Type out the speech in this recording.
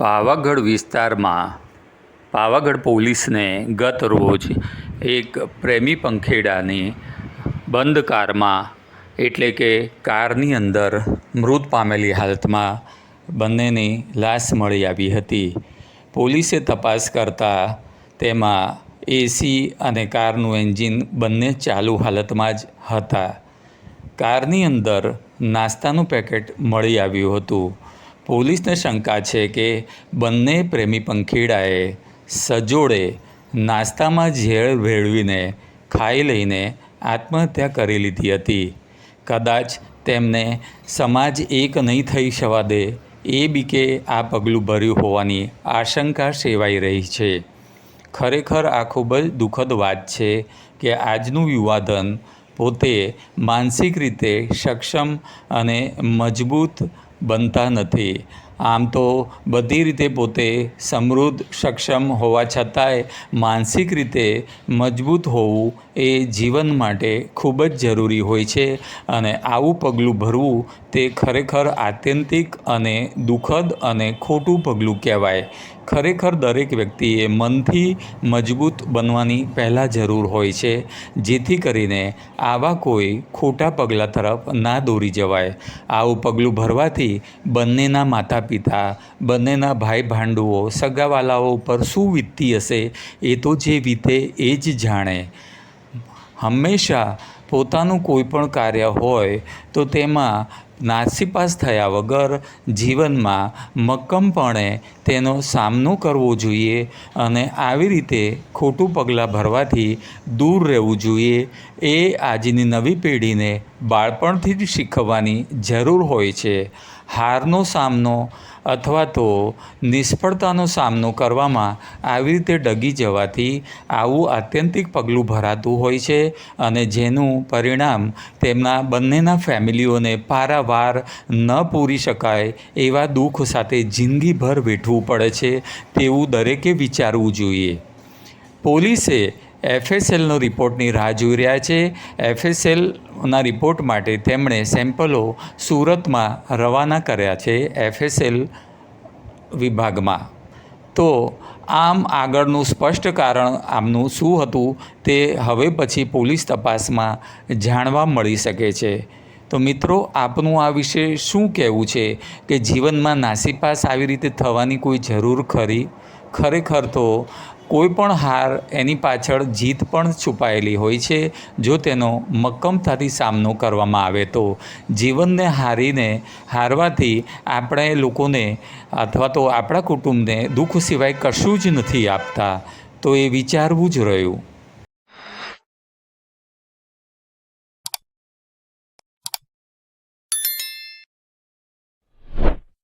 પાવાગઢ વિસ્તારમાં પાવાગઢ પોલીસને ગત રોજ એક પ્રેમી પંખેડાની બંધ કારમાં, એટલે કે કારની અંદર મૃત પામેલી હાલતમાં બંનેની લાશ મળી આવી હતી. પોલીસે તપાસ કરતાં તેમાં એસી અને કારનું એન્જિન બંને ચાલુ હાલતમાં જ હતા. કારની અંદર નાસ્તાનું પેકેટ મળી આવ્યું હતું. પોલીસને શંકા છે કે બંને પ્રેમી પંખીડાએ સજોડે નાસ્તામાં ઝેર ભેળવીને ખાઈ લઈને આત્મહત્યા કરી લીધી હતી. કદાચ તેમને સમાજ એક નહીં થઈ જવા દે એ બીકે આ પગલું ભર્યું હોવાની આશંકા સેવાઈ રહી છે. ખરેખર આ ખૂબ જ દુઃખદ વાત છે કે આજનું યુવાધન પોતે માનસિક રીતે સક્ષમ અને મજબૂત બનતા નથી. આમ તો બધી રીતે પોતે સમૃદ્ધ, સક્ષમ હોવા છતાંય માનસિક રીતે મજબૂત હોવું એ જીવન માટે ખૂબ જ જરૂરી હોય છે અને આવું પગલું ભરવું તે ખરેખર આત્યંતિક અને દુઃખદ અને ખોટું પગલું કહેવાય. ખરેખર દરેક વ્યક્તિએ મનથી મજબૂત બનવાની પહેલાં જરૂર હોય છે, જેથી કરીને આવા કોઈ ખોટા પગલાં તરફ ના દોરી જવાય. આવું પગલું ભરવાથી બંનેના માતા પિતા બંનેના ભાઈ ભાંડુઓ સગાવાલાઓ ઉપર શું વીતતી હશે એ તો જે વીતે એ જ જાણે. હંમેશા પોતાનું કોઈ પણ કાર્ય હોય તો તેમાં નાસીપાસ થયા વગર જીવનમાં મક્કમપણે તેનો સામનો કરવો જોઈએ અને આવી રીતે ખોટું પગલાં ભરવાથી દૂર રહેવું જોઈએ એ આજની નવી પેઢીને બાળપણથી જ શીખવવાની જરૂર હોય છે. હારનો સામનો અથવા તો નિષ્ફળતાનો સામનો કરવામાં આવી રીતે ડગી જવાથી આવું આત્યંતિક પગલું ભરાતું હોય છે અને જેનું પરિણામ તેમના બંનેના ફેમિલીઓને પારાવાર ન પૂરી શકાય એવા દુઃખ સાથે જિંદગીભર વેઠવું પડે છે તેવું દરેકે વિચારવું જોઈએ. પોલીસે એફએસએલનો રિપોર્ટની રાહ જોઈ રહ્યા છે. એફએસએલના રિપોર્ટ માટે તેમણે સેમ્પલો સુરતમાં રવાના કર્યા છે એફએસએલ વિભાગમાં. તો આમ આગળનું સ્પષ્ટ કારણ આમનું શું હતું તે હવે પછી પોલીસ તપાસમાં જાણવા મળી શકે છે. તો મિત્રો, આપનું આ વિશે શું કહેવું છે કે જીવનમાં નાસીપાસ આવી રીતે થવાની કોઈ જરૂર ખરી? ખરેખર તો કોઈ પણ હાર એની પાછળ જીત પણ છુપાયેલી હોય છે. જો તેનો મક્કમતાથી સામનો કરવામાં આવે તો જીવનને હારીને, હારવાથી આપણે લોકોને અથવા તો આપણા કુટુંબને દુઃખ સિવાય કશું જ નથી આપતા. તો એ વિચારવું જ રહ્યું.